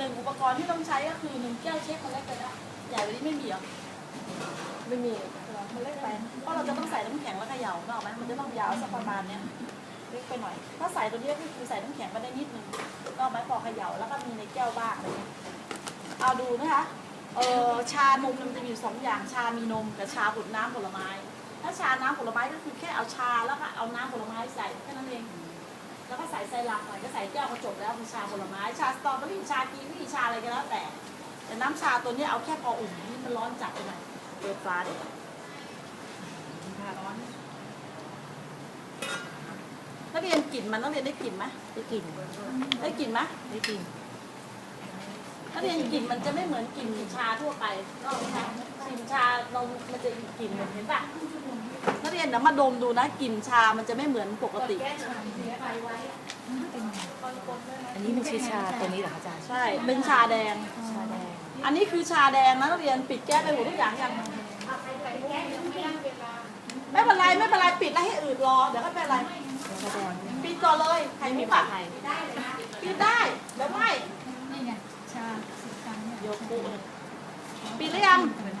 หนึ่งอุปกรณ์ที่ต้องใช้ก็คือหนึ่งแก้วเช็คมันเล็กไปแล้วใหญ่กว่านี้ไม่มีเหรอไม่มีมันเล็กไปเพราะเราจะต้องใส่น้ำแข็งแล้วเขย่าเนกอะไหมมันจะต้องยาวสักประมาณเนี้ยเล็กไปหน่อย ถ้าใส่ตัวนี้ก็คือใส่น้ำแข็งไปได้นิดนึงก็เอาไหมพอเขย่าแล้วก็มีในแก้วบ้างอะไรเงี้ยเอาดูนะคะเออชานมมันจะมีอยู่สองอย่างชามีนมกับชาผลน้ำผลไม้ ถ้าชาน้ำผลไม้ก็คือแค่เอาชาแล้วก็เอาน้ำผลไม้ใส่แค่นั้นเอง แล้วก็ใส่ไซรัปหน่อยก็ใส่แก้วกระจกแล้วคือชาผลไม้ชาสตรอเบอรี่ชากีวีชาอะไรก็แล้วแต่ แต่น้ำชาตัวเนี้ยเอาแค่พออุ่นนี่มันร้อนจัดไปหน่อยเปิดฟ้าเด็ร้อนนักเรียนกลิ่นมันนักเรียนได้กลิ่นไหมได้กลิ่นได้กลิ่นไหมได้กลิ่นนักเรียนกลิ่นมันจะไม่เหมือนกลิ่นชาทั่วไปก็นะคะกลิ่นชานมมันจะอีกกลิ่นหนึ่งเห็นปะ นักเรียนเดี๋ยวมาดมดูนะกลิ่นชามันจะไม่เหมือนปกติ อันนี้มันคือชาตัวนี้เหรอคะอาจารย์ใช่เป็นชาแดง ชาแดง อันนี้คือชาแดงนะนักเรียนปิดแก้ไปหมดทุกอย่างยังไม่เป็นไรไม่เป็นไรปิดแล้วให้อืดรอเดี๋ยวก็เป็นไรชาแดงปิดก่อนเลยไข่มุกอะไข่ปิดได้เดี๋ยวไม่นี่ไงชาสีกันเนี่ยโยกุปิดหรือยังเหมือน